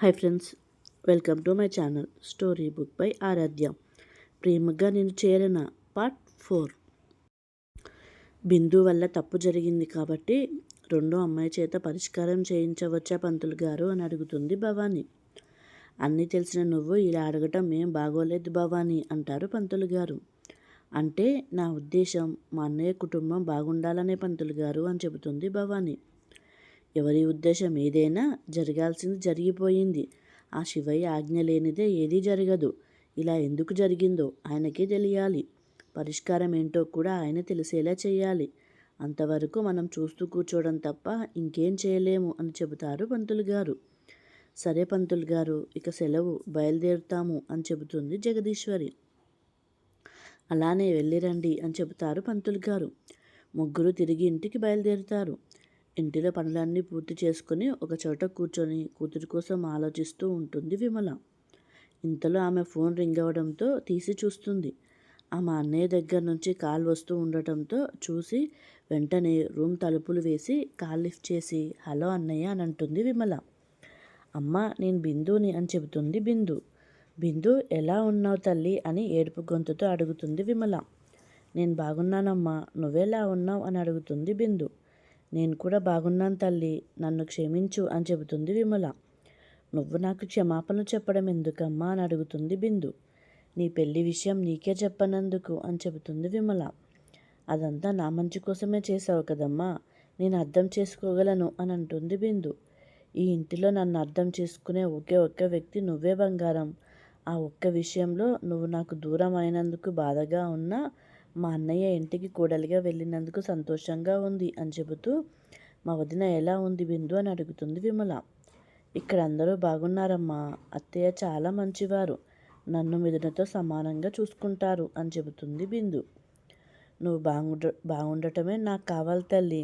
Hi friends welcome to my channel story book by Aaradhya. ప్రేమగా నేను చేరిన part four. బిందు వల్ల తప్పు జరిగింది కాబట్టి రెండో అమ్మాయి చేత పరిష్కారం చేయించవచ్చా పంతులు గారు అని అడుగుతుంది భవానీ. అన్నీ తెలిసిన నువ్వు ఇలా అడగటం ఏం బాగోలేదు భవానీ అంటారు పంతులు గారు. అంటే నా ఉద్దేశం మా అన్నయ్య కుటుంబం బాగుండాలనే పంతులు గారు అని చెబుతుంది భవానీ. ఎవరి ఉద్దేశం ఏదైనా జరగాల్సింది జరిగిపోయింది. ఆ శివయ్య ఆజ్ఞ లేనిదే ఏదీ జరగదు. ఇలా ఎందుకు జరిగిందో ఆయనకే తెలియాలి. పరిష్కారం ఏంటో కూడా ఆయన తెలిసేలా చేయాలి. అంతవరకు మనం చూస్తూ కూర్చోవడం తప్ప ఇంకేం చేయలేము అని చెబుతారు పంతులు గారు. సరే పంతులు గారు ఇక సెలవు బయలుదేరుతాము అని చెబుతుంది జగదీశ్వరి. అలానే వెళ్ళిరండి అని చెబుతారు పంతులు గారు. ముగ్గురు తిరిగి ఇంటికి బయలుదేరుతారు. ఇంటిలో పనులన్నీ పూర్తి చేసుకుని ఒక చోట కూర్చొని కూతురి కోసం ఆలోచిస్తూ ఉంటుంది విమల. ఇంతలో ఆమె ఫోన్ రింగ్ అవ్వడంతో తీసి చూస్తుంది. ఆమె అన్నయ్య దగ్గర నుంచి కాల్ వస్తూ ఉండటంతో చూసి వెంటనే రూమ్ తలుపులు వేసి కాల్ లిఫ్ట్ చేసి హలో అన్నయ్య అని అంటుంది విమల. అమ్మ నేను బిందుని అని చెబుతుంది బిందు. బిందు ఎలా ఉన్నావు తల్లి అని ఏడుపు గొంతుతో అడుగుతుంది విమల. నేను బాగున్నానమ్మా నువ్వెలా ఉన్నావు అని అడుగుతుంది బిందు. నేను కూడా బాగున్నాను తల్లి నన్ను క్షమించు అని చెబుతుంది విమల. నువ్వు నాకు క్షమాపణ చెప్పడం ఎందుకమ్మా అని అడుగుతుంది బిందు. నీ పెళ్ళి విషయం నీకే చెప్పనందుకు అని చెబుతుంది విమల. అదంతా నా మంచి కోసమే చేసావు కదమ్మా నేను అర్థం చేసుకోగలను అని అంటుంది బిందు. ఈ ఇంటిలో నన్ను అర్థం చేసుకునే ఒకే ఒక్క వ్యక్తి నువ్వే బంగారం. ఆ ఒక్క విషయంలో నువ్వు నాకు దూరం అయినందుకు బాధగా ఉన్నా మా అన్నయ్య ఇంటికి కూడలిగా వెళ్ళినందుకు సంతోషంగా ఉంది అని చెబుతూ మా వదిన ఎలా ఉంది బిందు? అని అడుగుతుంది విమల. ఇక్కడ అందరూ బాగున్నారమ్మా. అత్తయ్య చాలా మంచివారు. నన్ను మిథునతో సమానంగా చూసుకుంటారు అని చెబుతుంది బిందు. నువ్వు బాగుండ బాగుండటమే నాకు కావాలి తల్లి.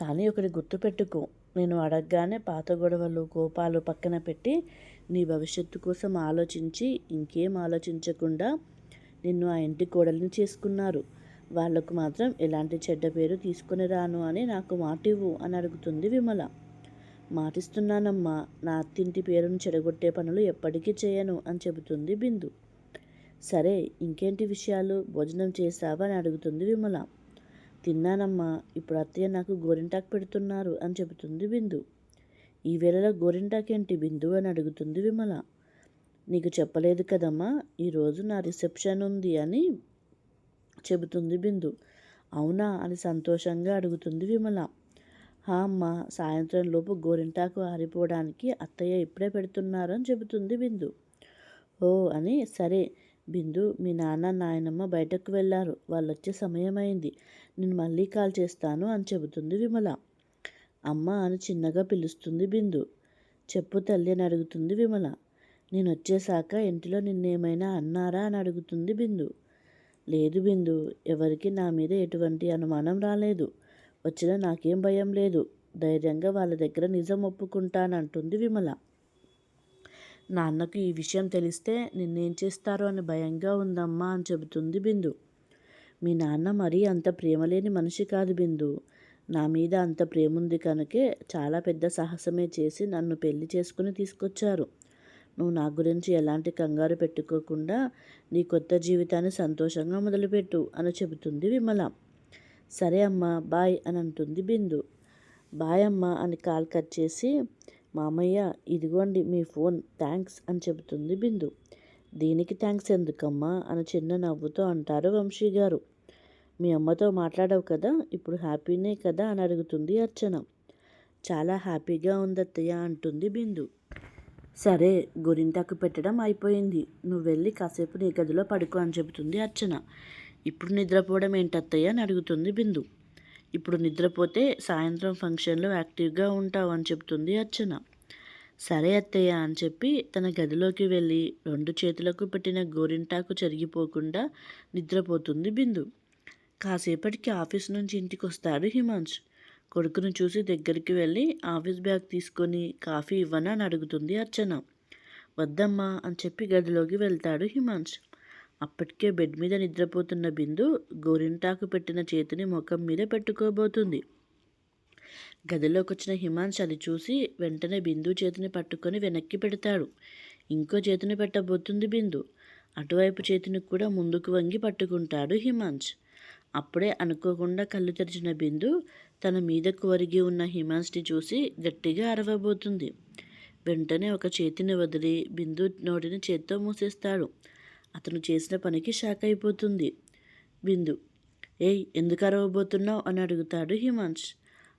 కానీ ఒకటి గుర్తుపెట్టుకో నేను అడగగానే పాత గొడవలు కోపాలు పక్కన పెట్టి నీ భవిష్యత్తు కోసం ఆలోచించి ఇంకేం ఆలోచించకుండా నిన్ను ఆ ఇంటి కోడలిని చేసుకున్నారు. వాళ్ళకు మాత్రం ఎలాంటి చెడ్డ పేరు తీసుకుని రాను అని నాకు మాటివ్వు అని అడుగుతుంది విమల. మాటిస్తున్నానమ్మా నా అత్తింటి పేరును చెడగొట్టే పనులు ఎప్పటికీ చేయను అని చెబుతుంది బిందు. సరే ఇంకేంటి విషయాలు? భోజనం చేశావా అని అడుగుతుంది విమల. తిన్నానమ్మా ఇప్పుడు అత్తయ్య నాకు గోరింటాకు పెడుతున్నారు అని చెబుతుంది బిందు. ఈ వేళలో గోరింటాకేంటి బిందు అని అడుగుతుంది విమల. నీకు చెప్పలేదు కదమ్మా ఈరోజు నా రిసెప్షన్ ఉంది అని చెబుతుంది బిందు. అవునా అని సంతోషంగా అడుగుతుంది విమల. హా అమ్మ సాయంత్రం లోపు గోరింటాకు ఆరిపోవడానికి అత్తయ్య ఇప్పుడే పెడుతున్నారని చెబుతుంది బిందు. ఓ అని సరే బిందు మీ నాన్న నాయనమ్మ బయటకు వెళ్ళారు వాళ్ళు వచ్చే సమయం అయింది నేను మళ్ళీ కాల్ చేస్తాను అని చెబుతుంది విమల. అమ్మ అని చిన్నగా పిలుస్తుంది బిందు. చెప్పు తల్లి అని అడుగుతుంది విమల. నేను వచ్చేసాక ఇంటిలో నిన్నేమైనా అన్నారా అని అడుగుతుంది బిందు. లేదు బిందు ఎవరికి నా మీద ఎటువంటి అనుమానం రాలేదు. వచ్చిన నాకేం భయం లేదు. ధైర్యంగా వాళ్ళ దగ్గర నిజం ఒప్పుకుంటానంటుంది విమల. నాన్నకు ఈ విషయం తెలిస్తే నిన్నేం చేస్తారో అని భయంగా ఉందమ్మా అని చెబుతుంది బిందు. మీ నాన్న మరీ అంత ప్రేమలేని మనిషి కాదు బిందు. నా మీద అంత ప్రేమ ఉంది కనుకే చాలా పెద్ద సాహసమే చేసి నన్ను పెళ్ళి చేసుకుని తీసుకొచ్చారు. నువ్వు నా గురించి ఎలాంటి కంగారు పెట్టుకోకుండా నీ కొత్త జీవితాన్ని సంతోషంగా మొదలుపెట్టు అని చెబుతుంది విమల. సరే అమ్మా బాయ్ అని అంటుంది బిందు. బాయ్ అమ్మా అని కాల్ కట్ చేసి మామయ్య ఇదిగోండి మీ ఫోన్ థ్యాంక్స్ అని చెబుతుంది బిందు. దీనికి థ్యాంక్స్ ఎందుకమ్మా అని చిన్న నవ్వుతో అంటారు వంశీ గారు. మీ అమ్మతో మాట్లాడవు కదా ఇప్పుడు హ్యాపీనే కదా అని అడుగుతుంది అర్చన. చాలా హ్యాపీగా ఉందత్తయ్య అంటుంది బిందు. సరే గోరింటాకు పెట్టడం అయిపోయింది. నువ్వు వెళ్ళి కాసేపు నీ గదిలో పడుకో అని చెబుతుంది అర్చన. ఇప్పుడు నిద్రపోవడం ఏంటత్తయ్య అని అడుగుతుంది బిందు. ఇప్పుడు నిద్రపోతే సాయంత్రం ఫంక్షన్లో యాక్టివ్గా ఉంటావు అని చెబుతుంది అర్చన. సరే అత్తయ్య అని చెప్పి తన గదిలోకి వెళ్ళి రెండు చేతులకు పెట్టిన గోరింటాకు చెరిగిపోకుండా నిద్రపోతుంది బిందు. కాసేపటికి ఆఫీస్ నుంచి ఇంటికి వస్తాడు హిమాంశ్. కొడుకును చూసి దగ్గరికి వెళ్ళి ఆఫీస్ బ్యాగ్ తీసుకొని కాఫీ ఇవ్వనా అని అడుగుతుంది అర్చన. వద్దమ్మా అని చెప్పి గదిలోకి వెళ్తాడు హిమాంశ్. అప్పటికే బెడ్ మీద నిద్రపోతున్న బిందు గోరింటాకు పెట్టిన చేతిని ముఖం మీద పెట్టుకోబోతుంది. గదిలోకి వచ్చిన హిమాంశ్ అది చూసి వెంటనే బిందు చేతిని పట్టుకొని వెనక్కి పెడతాడు. ఇంకో చేతిని పెట్టబోతుంది బిందు. అటువైపు చేతిని కూడా ముందుకు వంగి పట్టుకుంటాడు హిమాంశ్. అప్పుడే అనుకోకుండా కళ్ళు తెరిచిన బిందు తన మీదకు వరిగి ఉన్న హిమాన్స్ని చూసి గట్టిగా అరవబోతుంది. వెంటనే ఒక చేతిని వదిలి బిందు నోటిని చేత్తో మూసేస్తాడు. అతను చేసిన పనికి షాక్ అయిపోతుంది. బిందు ఏయ్ ఎందుకు అరవబోతున్నావు? అని అడుగుతాడు హిమాంష్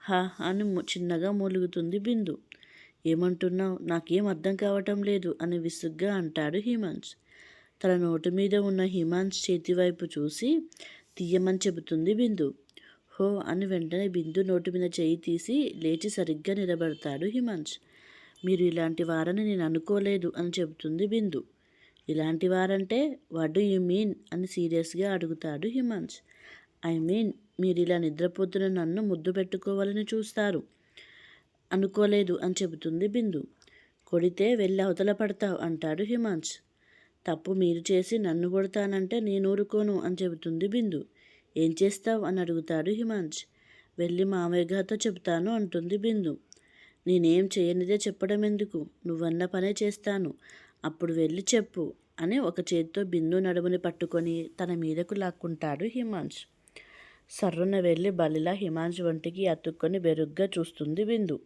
హా అని చిన్నగా మూలుగుతుంది బిందు. ఏమంటున్నావు? నాకేం అర్థం కావటం లేదు అని విసుగ్గా అంటాడు హిమాంష్ తన నోటి మీద ఉన్న హిమాంష్ చేతి వైపు చూసి తీయమని చెబుతుంది బిందు. హో అని వెంటనే బిందు నోటి మీద చేయి తీసి లేచి సరిగ్గా నిలబడతాడు హిమాంష్ మీరు ఇలాంటి వారని నేను అనుకోలేదు అని చెబుతుంది బిందు. ఇలాంటి వారంటే వాట్ డూ యూ మీన్ అని సీరియస్గా అడుగుతాడు హిమాంష్ ఐ మీన్ మీరు ఇలా నిద్రపోతున్న నన్ను ముద్దు పెట్టుకోవాలని చూస్తారు. అనుకోలేదు అని చెబుతుంది బిందు. కొడితే వెళ్ళి అవతల పడతావు అంటాడు హిమాంష్ తప్పు మీరు చేసి నన్ను కొడతానంటే నేను ఊరుకోను అని చెబుతుంది బిందు. ఏం చేస్తావు? అని అడుగుతాడు హిమాంష్ వెళ్ళి మామయ్య గారితో చెబుతాను అంటుంది బిందు. నేనేం చేయనిదే చెప్పడం ఎందుకు నువ్వన్న పనే చేస్తాను. అప్పుడు వెళ్ళి చెప్పు అని ఒక చేతితో బిందు నడుముని పట్టుకొని తన మీదకు లాక్కుంటాడు హిమాంష్ సర్రున వెళ్ళి బలిలా హిమాంష్ వంటికి అతుక్కొని బెరుగ్గా చూస్తుంది బిందు.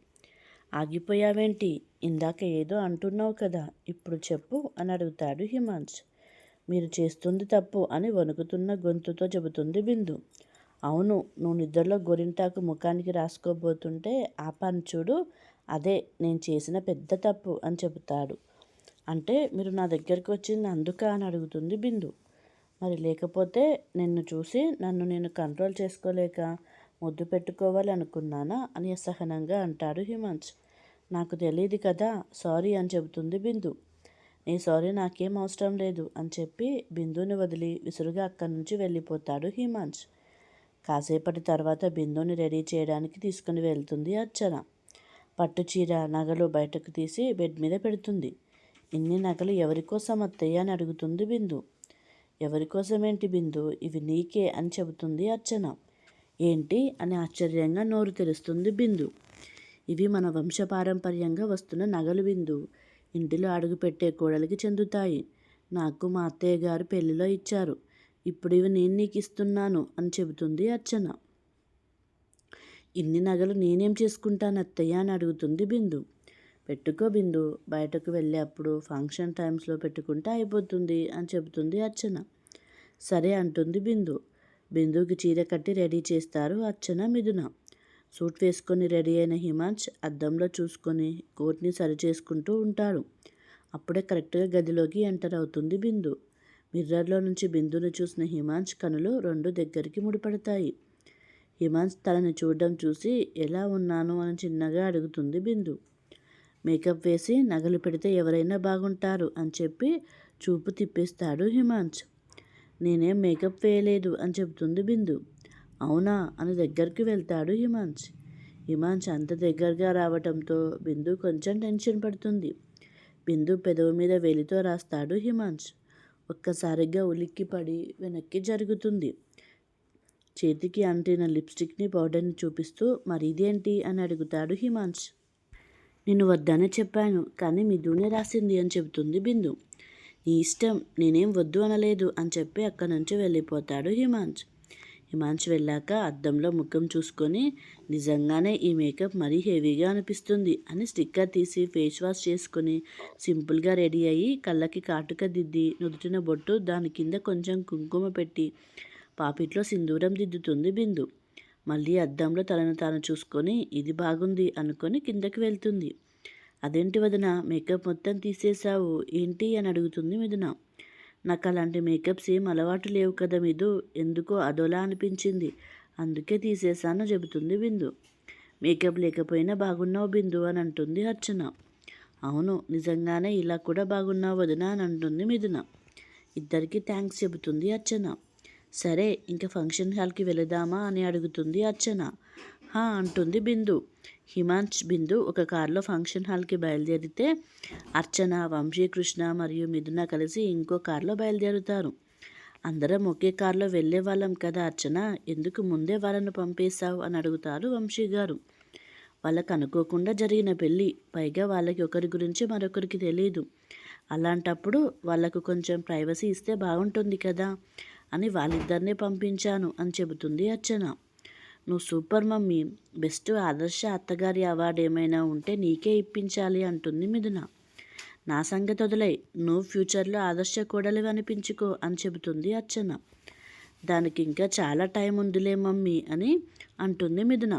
ఆగిపోయావేంటి? ఇందాక ఏదో అంటున్నావు కదా ఇప్పుడు చెప్పు అని అడుగుతాడు హిమాంశ్. మీరు చేస్తుంది తప్పు అని వణుకుతున్న గొంతుతో చెబుతుంది బిందు. అవును నువ్వు నిద్రలో గొరింటాకు ముఖానికి రాసుకోబోతుంటే ఆ పని చూడు అదే నేను చేసిన పెద్ద తప్పు అని చెబుతాడు. అంటే మీరు నా దగ్గరికి వచ్చింది అందుక అని అడుగుతుంది బిందు. మరి లేకపోతే నిన్ను చూసి నన్ను నేను కంట్రోల్ చేసుకోలేక ముద్దు పెట్టుకోవాలనుకున్నానా అని అసహనంగా అంటాడు హిమాంశ్. నాకు తెలియదు కదా సారీ అని చెబుతుంది బిందు. నీ సారీ నాకేం అవసరం లేదు అని చెప్పి బిందుని వదిలి విసురుగా అక్కడి నుంచి వెళ్ళిపోతాడు హిమాంశ్. కాసేపటి తర్వాత బిందుని రెడీ చేయడానికి తీసుకుని వెళ్తుంది అర్చన. పట్టు చీర నగలు బయటకు తీసి బెడ్ మీద పెడుతుంది. ఇన్ని నగలు ఎవరి కోసం అత్తయ్య అని అడుగుతుంది బిందు. ఎవరి ఏంటి బిందు? ఇవి నీకే అని చెబుతుంది అర్చన. ఏంటి అని ఆశ్చర్యంగా నోరు తెరుస్తుంది బిందు. ఇవి మన వంశపారంపర్యంగా వస్తున్న నగలు బిందు. ఇంటిలో అడుగుపెట్టే కోడలికి చెందుతాయి. నాకు మా అత్తయ్య గారు పెళ్ళిలో ఇచ్చారు. ఇప్పుడు ఇవి నేను నీకు ఇస్తున్నాను అని చెబుతుంది అర్చన. ఇన్ని నగలు నేనేం చేసుకుంటాను అత్తయ్య అని అడుగుతుంది బిందు. పెట్టుకో బిందు బయటకు వెళ్ళే అప్పుడు ఫంక్షన్ టైమ్స్లో పెట్టుకుంటే అయిపోతుంది అని చెబుతుంది అర్చన. సరే అంటుంది బిందు. బిందుకి చీర కట్టి రెడీ చేస్తారు అర్చన మిథున. సూట్ వేసుకొని రెడీ అయిన హిమాంష్ అద్దంలో చూసుకొని కోట్ని సరి చేసుకుంటూ ఉంటాడు. అప్పుడే కరెక్ట్గా గదిలోకి ఎంటర్ అవుతుంది బిందు. మిర్రర్లో నుంచి బిందుని చూసిన హిమాంష్ కనులు రెండు దగ్గరికి ముడిపడతాయి. హిమాంష్ తనని చూడడం చూసి ఎలా ఉన్నాను? అని చిన్నగా అడుగుతుంది బిందు. మేకప్ వేసి నగలు పెడితే ఎవరైనా బాగుంటారు అని చెప్పి చూపు తిప్పేస్తాడు హిమాంష్ నేనేం మేకప్ వేయలేదు అని చెబుతుంది బిందు. అవునా? అని దగ్గరికి వెళ్తాడు హిమాంష్ హిమాంష్ అంత దగ్గరగా రావటంతో బిందు కొంచెం టెన్షన్ పడుతుంది. బిందు పెదవి మీద వేలితో రాస్తాడు హిమాంష్ ఒక్కసారిగా ఉలిక్కిపడి వెనక్కి జరుగుతుంది. చేతికి అంటిన లిప్స్టిక్ని పౌడర్ని చూపిస్తూ మరి ఇదేంటి? అని అడుగుతాడు హిమాంష్ నేను వద్దనే చెప్పాను కానీ మిథునే రాసింది అని చెబుతుంది బిందు. నీ ఇష్టం నేనేం వద్దు అనలేదు అని చెప్పి అక్కడి నుంచి వెళ్ళిపోతాడు హిమాంచ్ హిమాంచ్ వెళ్ళాక అద్దంలో ముఖం చూసుకొని నిజంగానే ఈ మేకప్ మరీ హెవీగా అనిపిస్తుంది అని స్టిక్కర్ తీసి ఫేస్ వాష్ చేసుకొని సింపుల్గా రెడీ అయ్యి కళ్ళకి కాటుక దిద్ది నుదుటిన బొట్టు దాని కింద కొంచెం కుంకుమ పెట్టి పాపిట్లో సింధూరం దిద్దుతుంది బిందు. మళ్ళీ అద్దంలో తనను తాను చూసుకొని ఇది బాగుంది అనుకొని కిందకి వెళ్తుంది. అదేంటి వదిన మేకప్ మొత్తం తీసేశావు ఏంటి అని అడుగుతుంది మిథున. నాకు అలాంటి మేకప్స్ ఏం అలవాటు లేవు కదా మిదు ఎందుకో అదోలా అనిపించింది. అందుకే తీసేశాను చెబుతుంది బిందు. మేకప్ లేకపోయినా బాగున్నావు బిందు అని అంటుంది అర్చన. అవును నిజంగానే ఇలా కూడా బాగున్నావు వదిన అని అంటుంది మిథున. ఇద్దరికి థ్యాంక్స్ చెబుతుంది అర్చన. సరే ఇంకా ఫంక్షన్ హాల్కి వెళదామా అని అడుగుతుంది అర్చన. హా అంటుంది బిందు. హిమాంష్ బిందు ఒక కారులో ఫంక్షన్ హాల్కి బయలుదేరితే అర్చన వంశీకృష్ణ మరియు మిథున కలిసి ఇంకో కారులో బయలుదేరుతారు. అందరం ఒకే కారులో వెళ్ళే వాళ్ళం కదా అర్చన? ఎందుకు ముందే వాళ్ళను పంపేశావు? అని అడుగుతారు వంశీ గారు. వాళ్ళకు అనుకోకుండా జరిగిన పెళ్ళి. పైగా వాళ్ళకి ఒకరి గురించి మరొకరికి తెలియదు అలాంటప్పుడు వాళ్ళకు కొంచెం ప్రైవసీ ఇస్తే బాగుంటుంది కదా అని వాళ్ళిద్దరినే పంపించాను అని చెబుతుంది అర్చన. నువ్వు సూపర్ మమ్మీ బెస్ట్ ఆదర్శ అత్తగారి అవార్డు ఏమైనా ఉంటే నీకే ఇప్పించాలి అంటుంది మిథున. నా సంగతి వదిలై నువ్వు ఫ్యూచర్లో ఆదర్శ కోడలు అనిపించుకో అని చెబుతుంది అర్చన. దానికి ఇంకా చాలా టైం ఉందిలే మమ్మీ అని అంటుంది మిథున.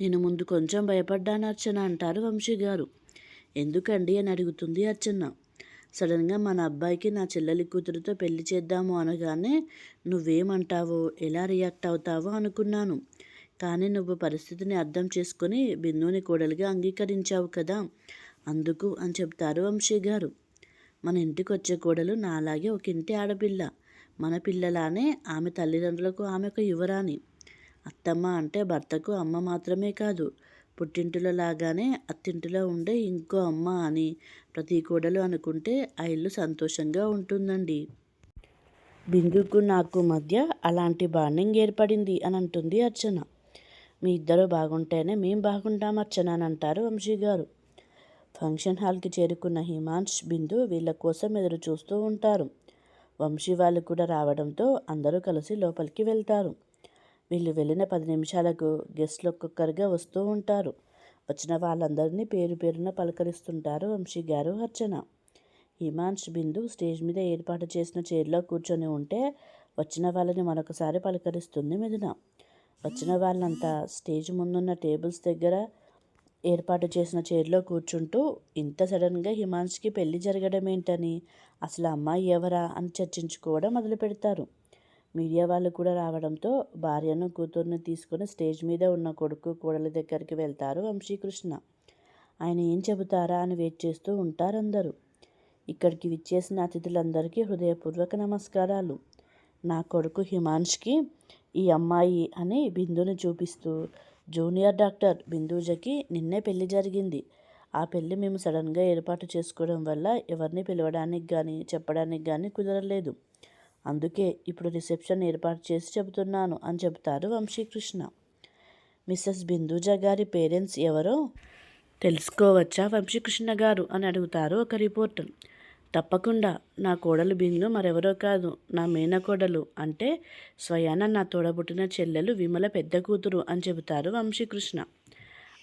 నేను ముందు కొంచెం భయపడ్డాను అర్చన అంటారు వంశీ గారు. ఎందుకండి అని అడుగుతుంది అర్చన. సడన్గా మన అబ్బాయికి నా చెల్లెలి కూతురుతో పెళ్ళి చేద్దాము అనగానే నువ్వేమంటావో ఎలా రియాక్ట్ అవుతావో అనుకున్నాను. కానీ నువ్వు పరిస్థితిని అర్థం చేసుకొని బిందుని కోడలిగా అంగీకరించావు కదా అందుకు అని చెప్తారు వంశీ గారు. మన ఇంటికి వచ్చే కోడలు నాలాగే ఒక ఇంటి ఆడపిల్ల. మన పిల్లలానే ఆమె తల్లిదండ్రులకు ఆమె ఒక యువరాణి. అత్తమ్మ అంటే భర్తకు అమ్మ మాత్రమే కాదు పుట్టింటిలో లాగానే అత్తింటిలో ఉండే ఇంకో అమ్మ అని ప్రతి కోడలు అనుకుంటే ఆ ఇల్లు సంతోషంగా ఉంటుందండి. బిందుకు నాకు మధ్య అలాంటి బాండింగ్ ఏర్పడింది అని అంటుంది అర్చన. మీ ఇద్దరు బాగుంటేనే మేం బాగుంటాం అర్చన అని అంటారు వంశీ గారు. ఫంక్షన్ హాల్కి చేరుకున్న హిమాంష్ బిందు వీళ్ళ కోసం ఎదురు చూస్తూ ఉంటారు. వంశీ వాళ్ళు కూడా రావడంతో అందరూ కలిసి లోపలికి వెళ్తారు. వీళ్ళు వెళ్ళిన పది నిమిషాలకు గెస్ట్లు ఒక్కొక్కరుగా వస్తూ ఉంటారు. వచ్చిన వాళ్ళందరినీ పేరు పేరున పలకరిస్తుంటారు వంశీ గారు అర్చన. హిమాంష్ బిందు స్టేజ్ మీద ఏర్పాటు చేసిన చైర్లో కూర్చొని ఉంటే వచ్చిన వాళ్ళని మరొకసారి పలకరిస్తుంది మిథున. వచ్చిన వాళ్ళంతా స్టేజ్ ముందున్న టేబుల్స్ దగ్గర ఏర్పాటు చేసిన చైర్లో కూర్చుంటూ ఇంత సడన్గా హిమాంష్కి పెళ్ళి జరగడం ఏంటని అసలు అమ్మాయి ఎవరా అని చర్చించుకోవడం మొదలు పెడతారు మీడియా వాళ్ళు కూడా రావడంతో భార్యను కూతుర్ని తీసుకుని స్టేజ్ మీద ఉన్న కొడుకు కోడలి దగ్గరికి వెళ్తారు వంశీకృష్ణ. ఆయన ఏం చెబుతారా అని వెయిట్ చేస్తూ ఉంటారందరూ. ఇక్కడికి విచ్చేసిన అతిథులందరికీ హృదయపూర్వక నమస్కారాలు. నా కొడుకు హిమాంష్కి ఈ అమ్మాయి అని బిందుని చూపిస్తూ జూనియర్ డాక్టర్ బిందూజకి నిన్నే పెళ్ళి జరిగింది. ఆ పెళ్ళి మేము సడన్గా ఏర్పాటు చేసుకోవడం వల్ల ఎవరిని పిలవడానికి కానీ చెప్పడానికి కానీ కుదరలేదు. అందుకే ఇప్పుడు రిసెప్షన్ ఏర్పాటు చేసి చెబుతున్నాను అని చెబుతారు వంశీకృష్ణ. మిస్సెస్ బిందూజ గారి పేరెంట్స్ ఎవరో? తెలుసుకోవచ్చా వంశీకృష్ణ గారు అని అడుగుతారు ఒక రిపోర్టర్. తప్పకుండా నా కోడలు బిందు మరెవరో కాదు నా మేనకోడలు అంటే స్వయాన నా తోడబుట్టిన చెల్లెలు విమల పెద్ద కూతురు అని చెబుతారు వంశీకృష్ణ.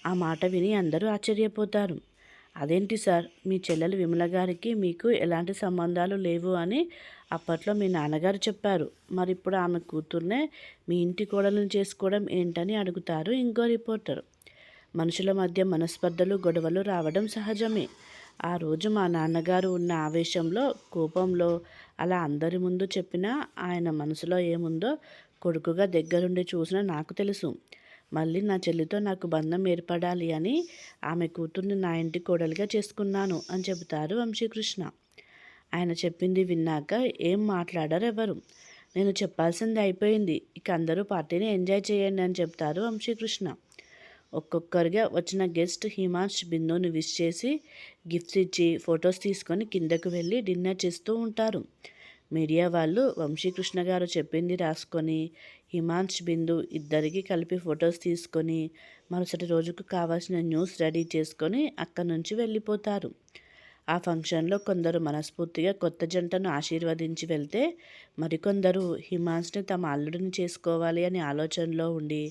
ఆ మాట విని అందరూ ఆశ్చర్యపోతారు. అదేంటి సార్? మీ చెల్లెలు విమల గారికి మీకు ఎలాంటి సంబంధాలు లేవు అని అప్పట్లో మీ నాన్నగారు చెప్పారు. మరి ఇప్పుడు ఆమె కూతుర్నే మీ ఇంటి కోడలను చేసుకోవడం ఏంటని అడుగుతారు ఇంకో రిపోర్టర్. మనుషుల మధ్య మనస్పర్ధలు గొడవలు రావడం సహజమే. ఆ రోజు మా నాన్నగారు ఉన్న ఆవేశంలో కోపంలో అలా అందరి ముందు చెప్పినా ఆయన మనసులో ఏముందో కొడుకుగా దగ్గరుండి చూసినా నాకు తెలుసు. మళ్ళీ నా చెల్లితో నాకు బంధం ఏర్పడాలి అని ఆమె కూతుర్ని నా ఇంటి కోడలిగా చేసుకున్నాను అని చెబుతారు వంశీకృష్ణ. ఆయన చెప్పింది విన్నాక ఏం మాట్లాడరు ఎవరు? నేను చెప్పాల్సింది అయిపోయింది. ఇక అందరూ పార్టీని ఎంజాయ్ చేయండి అని చెప్తారు వంశీకృష్ణ. ఒక్కొక్కరిగా వచ్చిన గెస్ట్ హిమాంష్ బిందుని విష్ చేసి గిఫ్ట్స్ ఇచ్చి ఫొటోస్ తీసుకొని కిందకు వెళ్ళి డిన్నర్ చేస్తూ ఉంటారు. మీడియా వాళ్ళు వంశీకృష్ణ గారు చెప్పింది రాసుకొని హిమాంష్ బిందు ఇద్దరికి కలిపి ఫొటోస్ తీసుకొని మరుసటి రోజుకు కావాల్సిన న్యూస్ రెడీ చేసుకొని అక్కడి నుంచి వెళ్ళిపోతారు. ఆ ఫంక్షన్లో కొందరు మనస్ఫూర్తిగా కొత్త జంటను ఆశీర్వదించి వెళ్తే మరికొందరు హిమాన్స్ని తమ అల్లుడిని చేసుకోవాలి అనే ఆలోచనలో ఉండి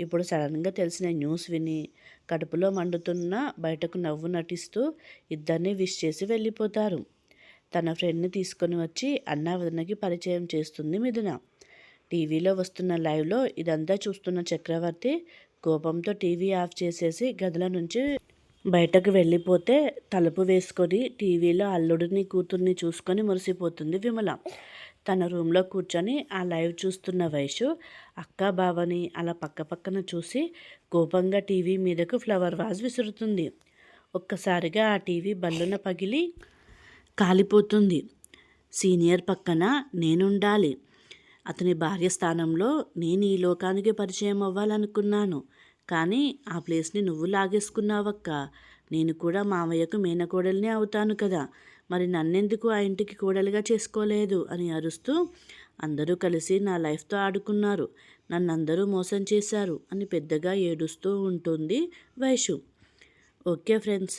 ఇప్పుడు సడన్గా తెలిసిన న్యూస్ విని కడుపులో మండుతున్న బయటకు నవ్వు నటిస్తూ ఇద్దరిని విష్ చేసి వెళ్ళిపోతారు. తన ఫ్రెండ్ని తీసుకొని వచ్చి అన్నా వదనకి పరిచయం చేస్తుంది మిథున. టీవీలో వస్తున్న లైవ్లో ఇదంతా చూస్తున్న చక్రవర్తి కోపంతో టీవీ ఆఫ్ చేసేసి గదుల నుంచి బయటకు వెళ్ళిపోతే తలుపు వేసుకొని టీవీలో అల్లుడిని కూతుర్ని చూసుకొని మురిసిపోతుంది విమల. తన రూమ్లో కూర్చొని ఆ లైవ్ చూస్తున్న వయసు అక్క బావని అలా పక్క పక్కన చూసి కోపంగా టీవీ మీదకు ఫ్లవర్ వాజ్ విసురుతుంది. ఒక్కసారిగా ఆ టీవీ బల్లున పగిలి కాలిపోతుంది. సీనియర్ పక్కన నేనుండాలి. అతని భార్య స్థానంలో నేను ఈ లోకానికి పరిచయం అవ్వాలనుకున్నాను. కానీ ఆ ప్లేస్ని నువ్వు లాగేసుకున్నావక్క. నేను కూడా మామయ్యకు మేనకోడలినే అవుతాను కదా. మరి నన్నెందుకు ఆ ఇంటికి కోడలిగా చేసుకోలేదు? అని అరుస్తూ అందరూ కలిసి నా లైఫ్తో ఆడుకున్నారు. నన్నందరూ మోసం చేశారు అని పెద్దగా ఏడుస్తూ ఉంటుంది వైషు. Okay friends